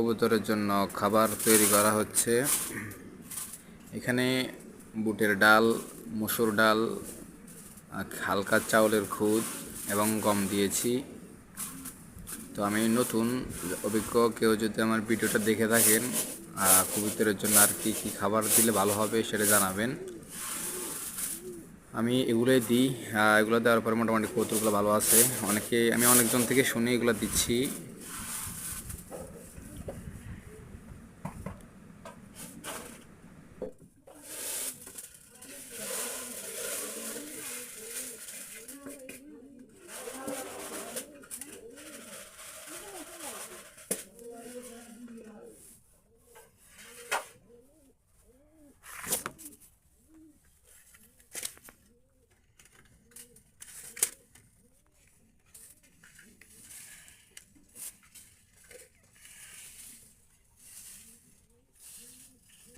কবুতরের জন্য খাবার তৈরি করা হচ্ছে। এখানে বুটের ডাল, মসুর ডাল হালকা চাউলের খুদ এবং গম দিয়েছি। তো আমি নতুন, অভিজ্ঞ, কেউ যদি আমার ভিডিওটা দেখে থাকেন কবুতরের জন্য আর কি কি খাবার দিলে ভালো হবে সেটা জানাবেন। আমি এগুলোই দিই এগুলো দেওয়ার পরে মোটামুটি কৌতুকগুলো ভালো আছে। অনেকে, আমি অনেকজন থেকে শুনে এগুলো দিচ্ছি।